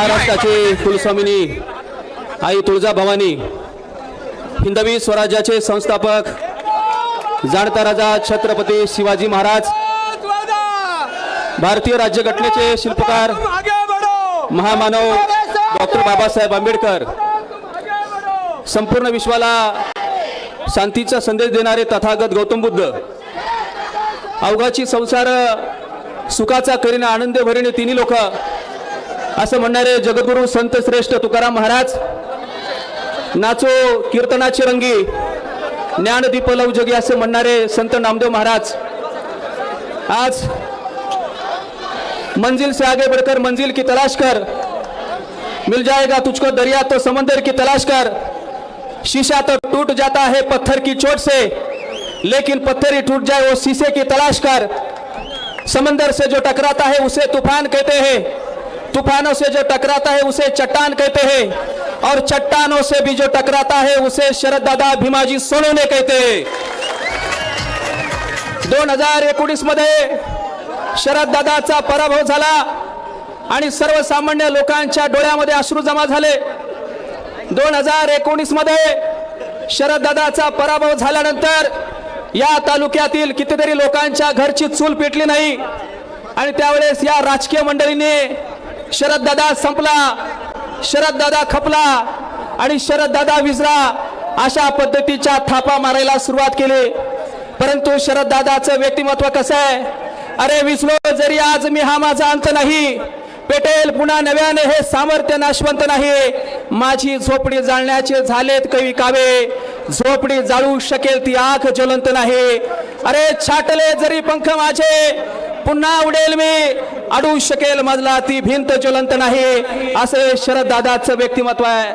महाराष्ट्राचे कुलस्वामिनी आई तुळजा भवानी हिंदवी स्वराज्याचे संस्थापक जाणता राजा छत्रपती शिवाजी महाराज भारतीय राज्यघटनेचे शिल्पकार महामानव डॉक्टर बाबासाहेब आंबेडकर संपूर्ण विश्वाला शांतीचा संदेश देणारे तथागत गौतम बुद्ध अवघाची संसार सुखाचा करीने आनंद भरीने तिन्ही लोक असं म्हणणारे जगगुरु संत श्रेष्ठ तुकाराम महाराज नाचो कीर्तनाची रंगी ज्ञानदीप जगी असे म्हणणारे संत नामदेव महाराज आज मंजिल से आगे बढ़कर मंजिल की तलाश कर मिल जाएगा तुझको दरिया तो समंदर की तलाश कर। शीशा तो टूट जाता है पत्थर की चोट से लेकिन पत्थर ही टूट जाए वो शीशे की तलाश कर। समंदर से जो टकराता है उसे तूफान कहते हैं। तूफानों से जो टकराता है उसे चट्टान कहते हैं। और चट्टानों से भी जो टकराता है उसे शरद दादा भीमाजी सोनोने कहते हैं। दोन हजार एकोणीसमध्ये शरद दादाचा पराभव झाला आणि सर्वसामान्य लोकांच्या डोळ्यामध्ये अश्रू जमा झाले. दोन हजार एकोणीसमध्ये शरद दादाचा पराभव झाल्यानंतर या तालुक्यातील कितीतरी लोकांच्या घरची चूल पेटली नाही. आणि त्यावेळेस या राजकीय मंडळीने शरददादा संपला. शरददादा खपला. आणि शरददादा विजरा अशा पद्धतीच्या थापा मारायला सुरुवात केली. परंतु शरददादाचं व्यक्तिमत्व कसं आहे? अरे विसलो जरी आज मी हा माझा अंत नाही. पेटेल पुन्हा नव्याने हे सामर्थ्य नाशवंत नाही. माझी झोपडी जाळण्याचे झालेत कवी कावे. झोपडी जाळू शकेल ती आख ज्वलंत नाही. अरे छाटले जरी पंख माझे पुन्हा उडेल मी. अडू शकेल मजला ती भिंत ज्वलंत नाही. असे शरद दादाचं व्यक्तिमत्व आहे.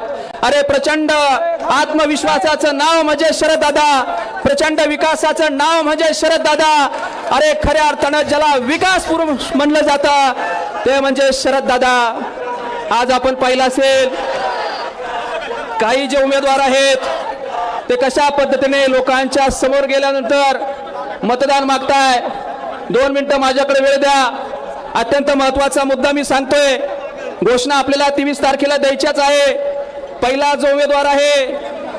अरे प्रचंड आत्मविश्वासाचं नाव म्हणजे शरद दादा. प्रचंड विकासाचं नाव म्हणजे शरद दादा. अरे खऱ्या अर्थानं ज्याला विकास पुरुष म्हणलं जातं ते म्हणजे शरद दादा. आज आपण पाहिलं असेल काही जे उमेदवार आहेत ते कशा पद्धतीने लोकांच्या समोर गेल्यानंतर मतदान मागताय? दोन मिनिटं माझ्याकडे वेळ द्या. अत्यंत महत्त्वाचा मुद्दा मी सांगतोय. घोषणा आपल्याला तेवीस तारखेला द्यायच्याच आहे. पहिला जो उमेदवार आहे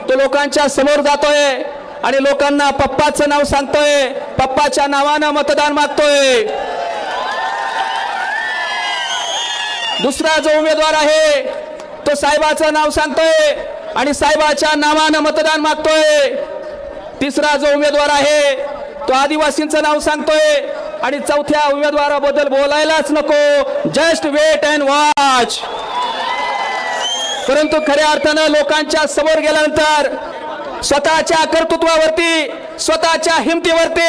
तो लोकांच्या समोर जातोय आणि लोकांना पप्पाचं नाव सांगतोय. पप्पाच्या नावानं मतदान मागतोय. दुसरा जो उमेदवार आहे तो साहेबाचं नाव सांगतोय आणि साहेबाच्या नावानं मतदान मागतोय. तिसरा जो उमेदवार आहे तो आदिवासींचं नाव सांगतोय. आणि चौथ्या उमेदवाराबद्दल बोलायलाच नको. जस्ट वेट अँड वॉच परंतु खऱ्या अर्थानं लोकांच्या समोर गेल्यानंतर स्वतःच्या कर्तृत्वावरती स्वतःच्या हिमतीवरती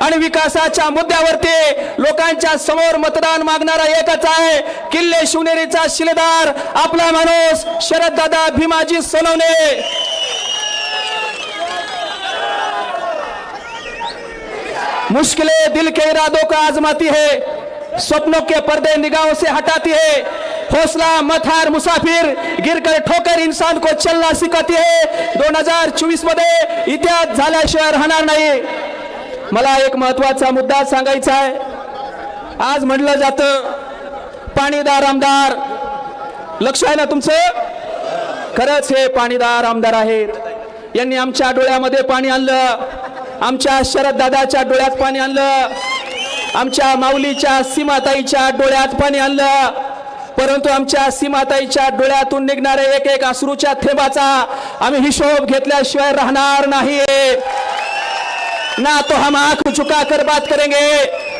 आणि विकासाच्या मुद्द्यावरती लोकांच्या समोर मतदान मागणारा एकच आहे. किल्ले शिवनेरीचा शिलेदार आपला माणूस शरददादा भीमाजी सोनवणे. मुश्किलें दिल के इरादों को आजमाती है सपनों के पर्दे निगाहों से हटाती है। हौसला मत हार मुसाफिर गिरकर ठोकर इंसान को चलना सिखाती है। दोन हजार चोवीसमध्ये इतिहास झाल्याशिवाय राहणार नाही। मला एक महत्त्वाचा मुद्दा सांगायचा आहे। आज म्हटलं जातं पाणीदार आमदार लक्ष आहे ना तुमचं? खरंच हे पाणीदार आमदार आहेत। यांनी आमच्या डोळ्यामध्ये पाणी आणलं आमच्या शरद दादाच्या डोळ्यात पाणी आणलं. आमच्या माऊलीच्या सीमाताईच्या डोळ्यात पाणी आणलं. परंतु आमच्या सीमाताईच्या डोळ्यातून निघणाऱ्या एक एक अश्रूच्या थेंबाचा आम्ही हिशोब घेतल्याशिवाय राहणार नाही. ना तो हम आंख झुका कर बात करेंगे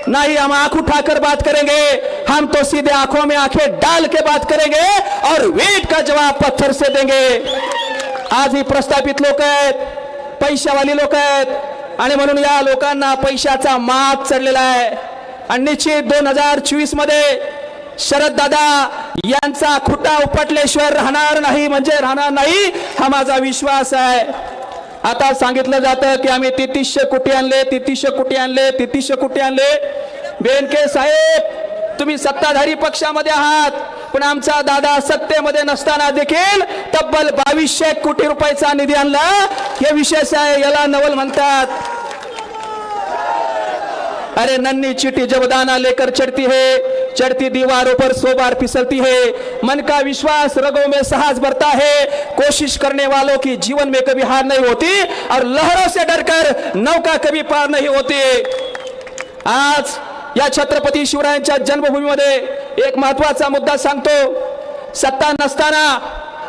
ना ही हम आंख उठा कर बात करेंगे हम तो सीधे आंखों में आंखें डाल के बात करेंगे और वेट का जवाब पत्थर से देंगे। आज ही प्रस्थापित लोक आहेत पैशावाली लोक आहेत आणि म्हणून या लोकांना पैशाचा माग चढलेला आहे. आणि निश्चित दोन हजार चोवीसमध्ये शरद दादा यांचा खुटा उपटल्याशिवाय राहणार नाही म्हणजे राहणार नाही हा माझा विश्वास आहे. आता सांगितलं जातं की आम्ही तेहतीसशे कोटी आणले तेहतीसशे कोटी आणले तेहतीसशे कोटी आणले. बेनके साहेब तुम्ही सत्ताधारी पक्षामध्ये आहात. पण आमचा दादा सत्तेमध्ये नसताना देखील तब्बल बावीसशे कोटी रुपयाचा निधी आणला. हे विशेष आहे याला नवल म्हणतात. अरे नन्नी चिटी जबदाना लेकर चढ़ती है. चढ़ती दीवारों पर सो बार फिसलती है. मन का विश्वास रगों में साहस बढ़ता है. कोशिश करने वालों की जीवन में कभी हार नहीं होती और लहरों से डरकर नौका कभी पार नहीं होती. आज या छत्रपती शिवरायांच्या जन्मभूमीमध्ये एक महत्त्वाचा मुद्दा सांगतो. सत्ता नसताना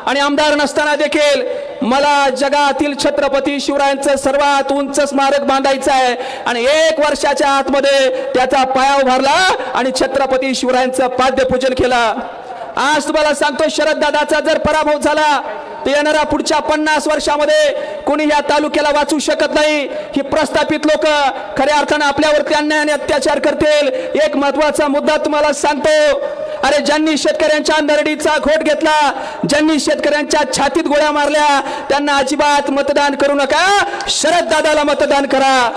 आणि आमदार नसताना देखील मला जगातील छत्रपती शिवरायांचं सर्वात उंच स्मारक बांधायचं आहे. आणि एक वर्षाच्या आतमध्ये त्याचा पाया उभारला आणि छत्रपती शिवरायांचं पाद्यपूजन केलं. आज तुम्हाला सांगतो शरद दादाचा जर पराभव झाला तर येणाऱ्या पुढच्या पन्नास वर्षामध्ये कोणी या तालुक्याला वाचू शकत नाही. ही प्रस्थापित लोक खऱ्या अर्थानं आपल्यावरती अन्याय आणि अत्याचार करतील. एक महत्त्वाचा मुद्दा तुम्हाला सांगतो. अरे ज्यांनी शेतकऱ्यांच्या नरडीचा घोट घेतला ज्यांनी शेतकऱ्यांच्या छातीत गोळ्या मारल्या त्यांना अजिबात मतदान करू नका. शरद दादाला मतदान करा.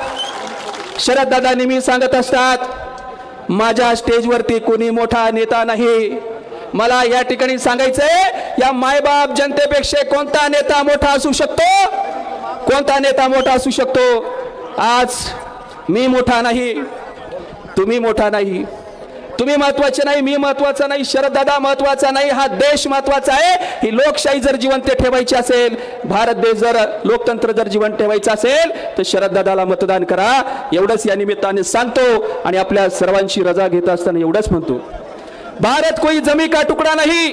शरद दादा नेहमी सांगत असतात माझ्या स्टेजवरती कोणी मोठा नेता नाही. मला या ठिकाणी सांगायचंय या मायबाप जनतेपेक्षा कोणता नेता मोठा असू शकतो? कोणता नेता मोठा असू शकतो? आज मी मोठा नाही तुम्ही मोठा नाही. तुम्ही महत्त्वाचे नाही मी महत्त्वाचा नाही शरददादा महत्त्वाचा नाही हा देश महत्त्वाचा आहे. ही लोकशाही जर जिवंत ठेवायची असेल भारत देश जर लोकतंत्र जर जिवंत ठेवायचं असेल तर शरददादाला मतदान करा. एवढंच या निमित्ताने सांगतो आणि आपल्या सर्वांची रजा घेत असताना एवढंच म्हणतो. भारत कोई जमी का टुकड़ा नहीं।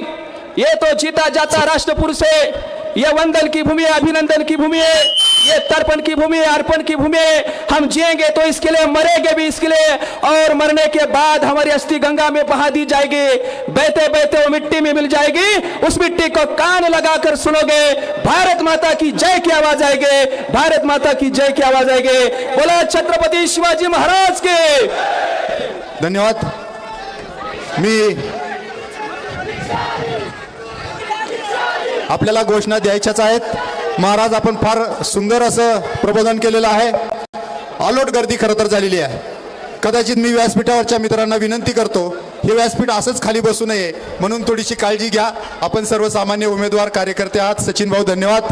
ये तो जीता जाता राष्ट्र पुरुष है ये वंदन की भूमि है, अभिनंदन की भूमि है। ये तर्पण की भूमि अर्पण की भूमि है। हम जिएँगे तो इसके लिए, मरेंगे भी इसके लिए। और मरने के बाद हमारी अस्थि गंगा में बहा दी जाएगी। बहते बहते वो मिट्टी में मिल जाएगी। उस मिट्टी को कान लगाकर सुनोगे। भारत माता की जय की आवाज़ आएगी। भारत माता की जय की आवाज़ आएगी। बोला छत्रपति शिवाजी महाराज के। धन्यवाद। मी आपल्याला घोषणा द्यायच्याच आहेत. महाराज आपण फार सुंदर असं प्रबोधन केलेलं आहे. ऑलोट गर्दी खरं तर झालेली आहे. कदाचित मी व्यासपीठावरच्या मित्रांना विनंती करतो हे व्यासपीठ असंच खाली बसू नये म्हणून थोडीशी काळजी घ्या. आपण सर्वसामान्य उमेदवार कार्यकर्ते आहात. सचिन भाऊ धन्यवाद.